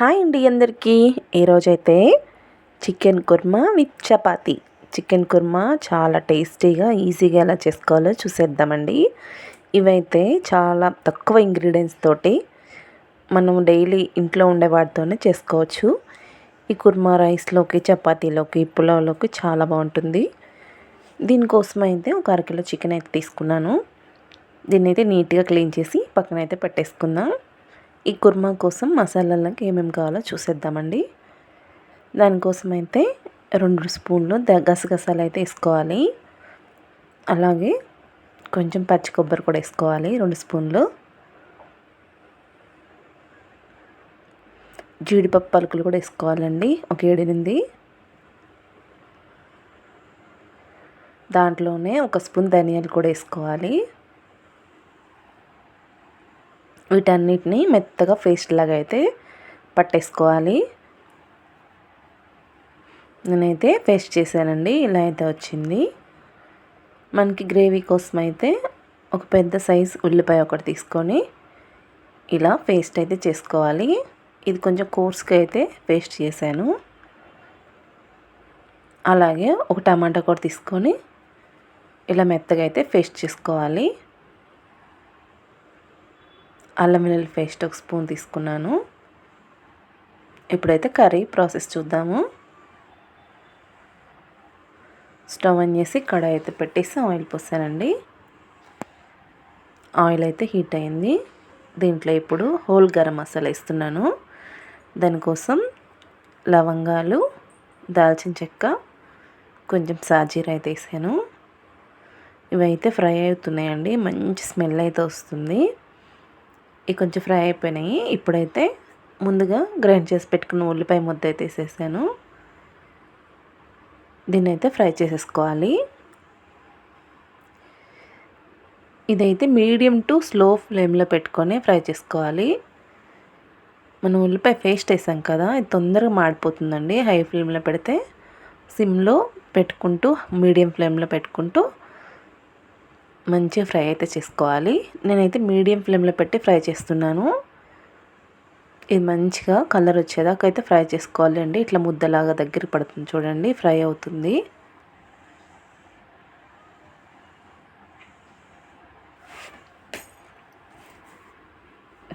Hi అండి అందరికీ. ఈరోజైతే chicken kurma with chapati. Chicken kurma చాలా టేస్టీగా ఈజీగా ఎలా చేసుకోవాలో చూసేద్దామండి. ఇవైతే చాలా తక్కువ ఇంగ్రీడియంట్స్ తోటి మనం డైలీ ఇంట్లో ఉండే వాటితోనే చేసుకోవచ్చు. ఈ కుర్మా రైస్లోకి చపాతీలోకి పులావ్లోకి చాలా బాగుంటుంది. దీనికోసం అయితే ఒక అరకిలో చికెన్ అయితే తీసుకున్నాను. దీన్ని అయితే నీట్గా క్లీన్ చేసి పక్కన అయితే పెట్టేసుకుందాం. ఈ కుర్మా కోసం మసాలాలకి ఏమేమి కావాలో చూసేద్దామండి. దానికోసం అయితే రెండు స్పూన్లు గసగసాలు అయితే వేసుకోవాలి. అలాగే కొంచెం పచ్చి కొబ్బరి కూడా వేసుకోవాలి రెండు స్పూన్లు. జీడిపప్పు పలుకులు కూడా వేసుకోవాలండి ఒక ఏడెనిమిది. దాంట్లోనే ఒక స్పూన్ ధనియాలు కూడా వేసుకోవాలి. వీటన్నిటిని మెత్తగా పేస్ట్ లాగా అయితే పట్టేసుకోవాలి. నేనైతే పేస్ట్ చేశానండి ఇలా అయితే వచ్చింది. మనకి గ్రేవీ కోసం అయితే ఒక పెద్ద సైజ్ ఉల్లిపాయ ఒకటి తీసుకొని ఇలా పేస్ట్ అయితే చేసుకోవాలి. ఇది కొంచెం కోర్స్గా అయితే పేస్ట్ చేశాను. అలాగే ఒక టమాటా కూడా తీసుకొని ఇలా మెత్తగా అయితే పేస్ట్ చేసుకోవాలి. అల్లం వెల్లుల్లి పేస్ట్ ఒక స్పూన్ తీసుకున్నాను. ఇప్పుడైతే కర్రీ ప్రాసెస్ చూద్దాము. స్టవ్ ఆన్ చేసి కడాయి అయితే పెట్టేసి ఆయిల్ పోసానండి. ఆయిల్ అయితే హీట్ అయింది. దీంట్లో ఇప్పుడు హోల్ గరం మసాలా ఇస్తున్నాను దానికోసం లవంగాలు దాల్చిన చెక్క కొంచెం సాజీర అయితే వేసాను. ఇవైతే ఫ్రై అవుతున్నాయండి. మంచి స్మెల్ అయితే వస్తుంది. ఇవి కొంచెం ఫ్రై అయిపోయినాయి. ఇప్పుడైతే ముందుగా గ్రైండ్ చేసి పెట్టుకున్న ఉల్లిపాయ ముద్ద అయితే వేసేసాను. దీన్ని అయితే ఫ్రై చేసేసుకోవాలి. ఇదైతే మీడియం టు స్లో ఫ్లేమ్లో పెట్టుకొని ఫ్రై చేసుకోవాలి. మనం ఉల్లిపాయ పేస్ట్ వేసాం కదా ఇది తొందరగా మాడిపోతుందండి. హై ఫ్లేమ్లో పెడితే సిమ్లో పెట్టుకుంటూ మీడియం ఫ్లేమ్లో పెట్టుకుంటూ మంచిగా ఫ్రై అయితే చేసుకోవాలి. నేనైతే మీడియం ఫ్లేమ్లో పెట్టి ఫ్రై చేస్తున్నాను. ఇది మంచిగా కలర్ వచ్చేదాకా అయితే ఫ్రై చేసుకోవాలి అండి. ఇట్లా ముద్దలాగా దగ్గర పడుతుంది చూడండి ఫ్రై అవుతుంది.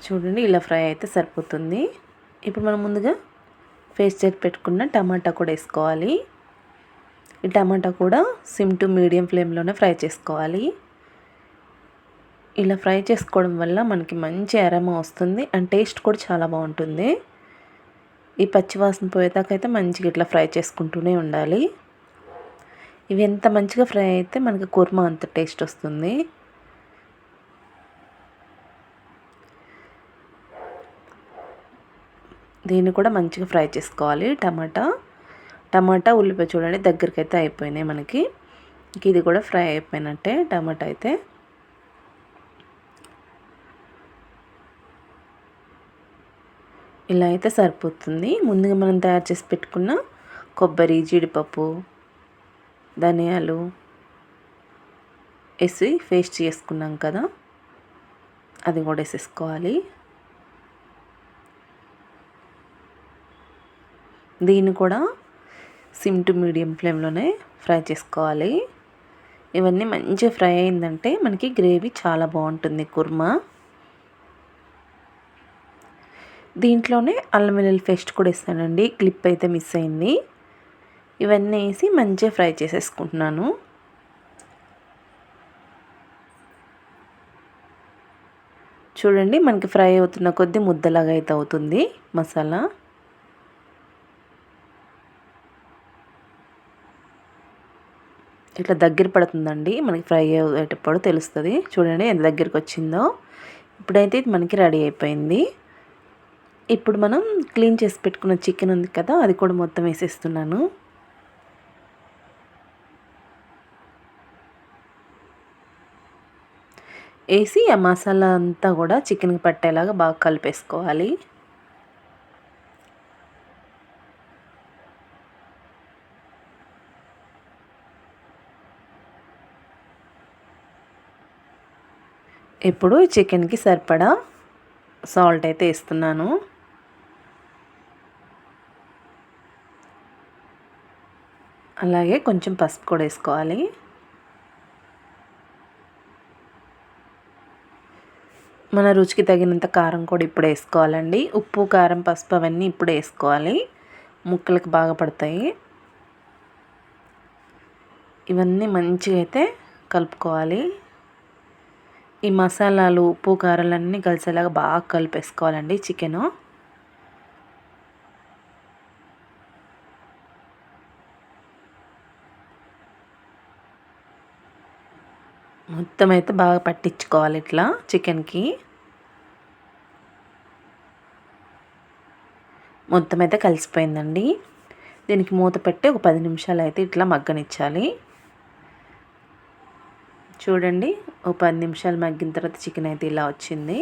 చూడండి ఇలా ఫ్రై అయితే సరిపోతుంది. ఇప్పుడు మనం ముందుగా ఫేస్ చేసి పెట్టుకున్న టమాటా కూడా వేసుకోవాలి. ఈ టమాటా కూడా సిమ్ టు మీడియం ఫ్లేమ్లోనే ఫ్రై చేసుకోవాలి. ఇలా ఫ్రై చేసుకోవడం వల్ల మనకి మంచి అరమ వస్తుంది అండ్ టేస్ట్ కూడా చాలా బాగుంటుంది. ఈ పచ్చివాసన పోయేదాకైతే మంచిగా ఇట్లా ఫ్రై చేసుకుంటూనే ఉండాలి. ఇవి ఎంత మంచిగా ఫ్రై అయితే మనకి కుర్మా అంత టేస్ట్ వస్తుంది. దీన్ని కూడా మంచిగా ఫ్రై చేసుకోవాలి. టమాటా టమాటా ఉల్లిపాయ చూడండి దగ్గరికి అయితే అయిపోయినాయి మనకి. ఇది కూడా ఫ్రై అయిపోయినట్టే టమాటా అయితే. ఇలా అయితే సరిపోతుంది. ముందుగా మనం తయారు చేసి పెట్టుకున్న కొబ్బరి జీడిపప్పు ధనియాలు వేసి పేస్ట్ చేసుకున్నాం కదా. అది కూడా వేసేసుకోవాలి. దీన్ని కూడా సిమ్ టు మీడియం ఫ్లేమ్లోనే ఫ్రై చేసుకోవాలి. ఇవన్నీ మంచిగా ఫ్రై అయిందంటే మనకి గ్రేవీ చాలా బాగుంటుంది కుర్మా. దీంట్లోనే అల్లం వెల్లుల్లి పేస్ట్ కూడా ఇస్తానండి క్లిప్ అయితే మిస్ అయింది. ఇవన్నీ వేసి మంచిగా ఫ్రై చేసేసుకుంటున్నాను. చూడండి మనకి ఫ్రై అవుతున్న కొద్దీ ముద్దలాగా అయితే అవుతుంది మసాలా. ఇట్లా దగ్గర పడుతుందండి. మనకి ఫ్రై అయ్యేటప్పుడు తెలుస్తుంది. చూడండి ఎంత దగ్గరికి వచ్చిందో ఇప్పుడైతే మనకి రెడీ అయిపోయింది. ఇప్పుడు మనం క్లీన్ చేసి పెట్టుకున్న చికెన్ ఉంది కదా అది కూడా మొత్తం వేసేస్తున్నాను. వేసి ఆ మసాలా అంతా కూడా చికెన్కి పట్టేలాగా బాగా కలిపేసుకోవాలి. ఇప్పుడు చికెన్కి సరిపడా సాల్ట్ అయితే వేస్తున్నాను. అలాగే కొంచెం పసుపు కూడా వేసుకోవాలి. మన రుచికి తగినంత కారం కూడా ఇప్పుడు వేసుకోవాలండి. ఉప్పు కారం పసుపు అవన్నీ ఇప్పుడు వేసుకోవాలి. ముక్కలకు బాగా పడతాయి. ఇవన్నీ మంచిగా అయితే కలుపుకోవాలి. ఈ మసాలాలు ఉప్పు కారాలన్నీ కలిసేలాగా బాగా కలిపేసుకోవాలండి చికెను. మొత్తం అయితే బాగా పట్టించుకోవాలి ఇట్లా చికెన్కి. మొత్తం అయితే కలిసిపోయిందండి. దీనికి మూత పెట్టి ఒక పది నిమిషాలు అయితే ఇట్లా మగ్గనిచ్చాలి. చూడండి ఒక పది నిమిషాలు మగ్గిన తర్వాత చికెన్ అయితే ఇలా వచ్చింది.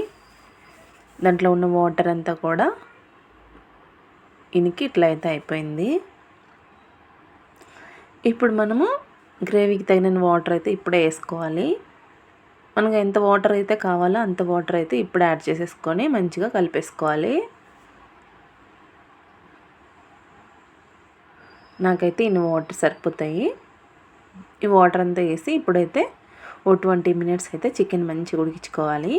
దాంట్లో ఉన్న వాటర్ అంతా కూడా ఇనికి ఇట్లా అయితే అయిపోయింది. ఇప్పుడు మనము గ్రేవీకి తగిన వాటర్ అయితే ఇప్పుడే వేసుకోవాలి. మనకు ఎంత వాటర్ అయితే కావాలో అంత వాటర్ అయితే ఇప్పుడు యాడ్ చేసేసుకొని మంచిగా కలిపేసుకోవాలి. నాకైతే ఇన్ని వాటర్ సరిపోతాయి. ఈ వాటర్ అంతా వేసి ఇప్పుడైతే ఓ ట్వంటీ మినిట్స్ అయితే చికెన్ మంచిగా ఉడికించుకోవాలి.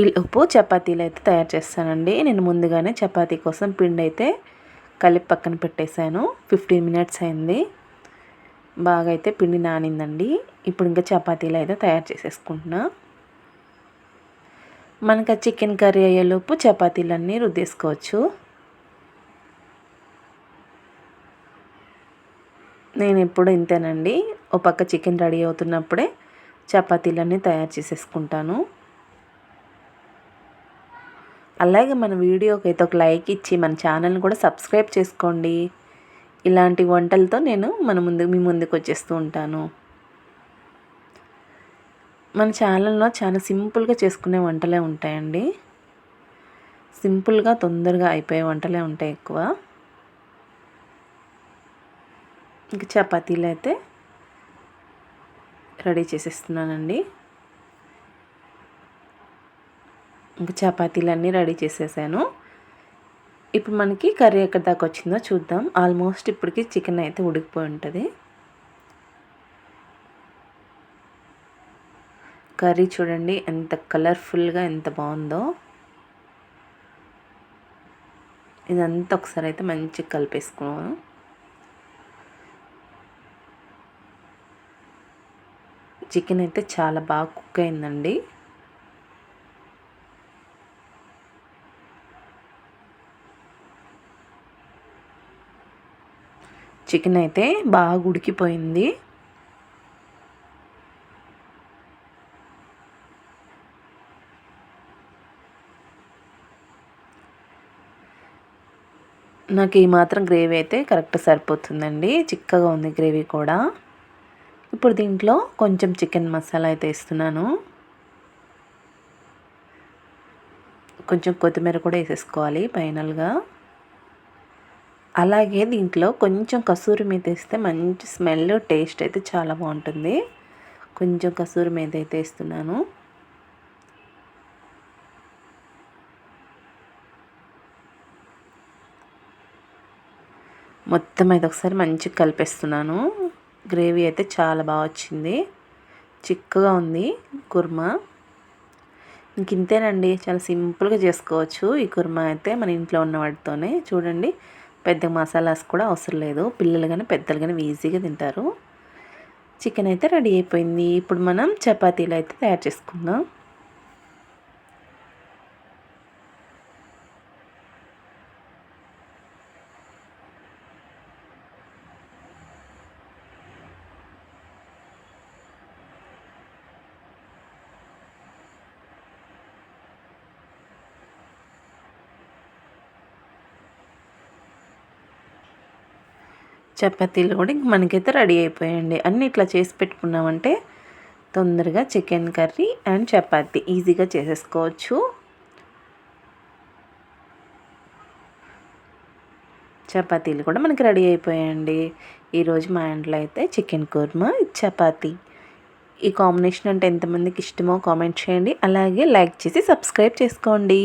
ఈ ఉప్పు చపాతీలు అయితే తయారు చేస్తానండి. నేను ముందుగానే చపాతీ కోసం పిండి అయితే కలిపి పక్కన పెట్టేశాను. ఫిఫ్టీన్ మినిట్స్ అయింది. బాగా అయితే పిండి నానిందండి. ఇప్పుడు ఇంకా చపాతీలు అయితే తయారు చేసేసుకుంటున్నా. మనకు ఆ చికెన్ కర్రీ అయ్యేలోపు చపాతీలన్నీ రుద్దేసుకోవచ్చు. నేను ఎప్పుడు ఇంతేనండి. ఓ పక్క చికెన్ రెడీ అవుతున్నప్పుడే చపాతీలన్నీ తయారు చేసేసుకుంటాను. అలాగే మన వీడియోకి అయితే ఒక లైక్ ఇచ్చి మన ఛానల్ని కూడా సబ్స్క్రైబ్ చేసుకోండి. ఇలాంటి వంటలతో నేను మన ముందు మీ ముందుకు వచ్చేస్తూ ఉంటాను. మన ఛానల్లో చాలా సింపుల్గా చేసుకునే వంటలే ఉంటాయండి. సింపుల్గా తొందరగా అయిపోయే వంటలే ఉంటాయి ఎక్కువ. ఇంకా చపాతీలు అయితే రెడీ చేసేస్తున్నానండి. ఇంకా చపాతీలన్నీ రెడీ చేసేసాను. ఇప్పుడు మనకి కర్రీ ఎక్కడి దాకా వచ్చిందో చూద్దాం. ఆల్మోస్ట్ ఇప్పటికి చికెన్ అయితే ఉడికిపోయి ఉంటుంది. కర్రీ చూడండి ఎంత కలర్ఫుల్గా ఎంత బాగుందో. ఇదంతా ఒకసారి అయితే మంచిగా కలిపేసుకున్నాను. చికెన్ అయితే చాలా బాగా కుక్ అయిందండి. చికెన్ అయితే బాగా ఉడికిపోయింది. నాకు ఈ మాత్రం గ్రేవీ అయితే కరెక్ట్ సరిపోతుందండి. చిక్కగా ఉంది గ్రేవీ కూడా. ఇప్పుడు దీంట్లో కొంచెం చికెన్ మసాలా అయితే ఇస్తున్నాను కొంచెం కొత్తిమీర కూడా వేసేసుకోవాలి ఫైనల్గా. అలాగే దీంట్లో కొంచెం కసూరి మీద వేస్తే మంచి స్మెల్ టేస్ట్ అయితే చాలా బాగుంటుంది. కొంచెం కసూరి మీద అయితే వేస్తున్నాను. మొత్తం అయితే ఒకసారి మంచిగా కలిపేస్తున్నాను. గ్రేవీ అయితే చాలా బాగా వచ్చింది. చిక్కగా ఉంది కుర్మా. ఇంక ఇంతేనండి. చాలా సింపుల్గా చేసుకోవచ్చు ఈ కుర్మా అయితే మన ఇంట్లో ఉన్న వాటితోనే. చూడండి. పెద్ద మసాలాస్ కూడా అవసరం లేదు. పిల్లలు కానీ పెద్దలు కానీ ఈజీగా తింటారు. చికెన్ అయితే రెడీ అయిపోయింది. ఇప్పుడు మనం చపాతీలు అయితే తయారు చేసుకుందాం. చపాతీలు కూడా ఇంక మనకైతే రెడీ అయిపోయాయండి. అన్నీ ఇట్లా చేసి పెట్టుకున్నామంటే తొందరగా చికెన్ కర్రీ అండ్ చపాతీ ఈజీగా చేసేసుకోవచ్చు. చపాతీలు కూడా మనకి రెడీ అయిపోయాయండి. ఈరోజు మా ఇంట్లో అయితే చికెన్ కుర్మా చపాతీ. ఈ కాంబినేషన్ అంటే ఎంతమందికి ఇష్టమో కామెంట్ చేయండి. అలాగే లైక్ చేసి సబ్స్క్రైబ్ చేసుకోండి.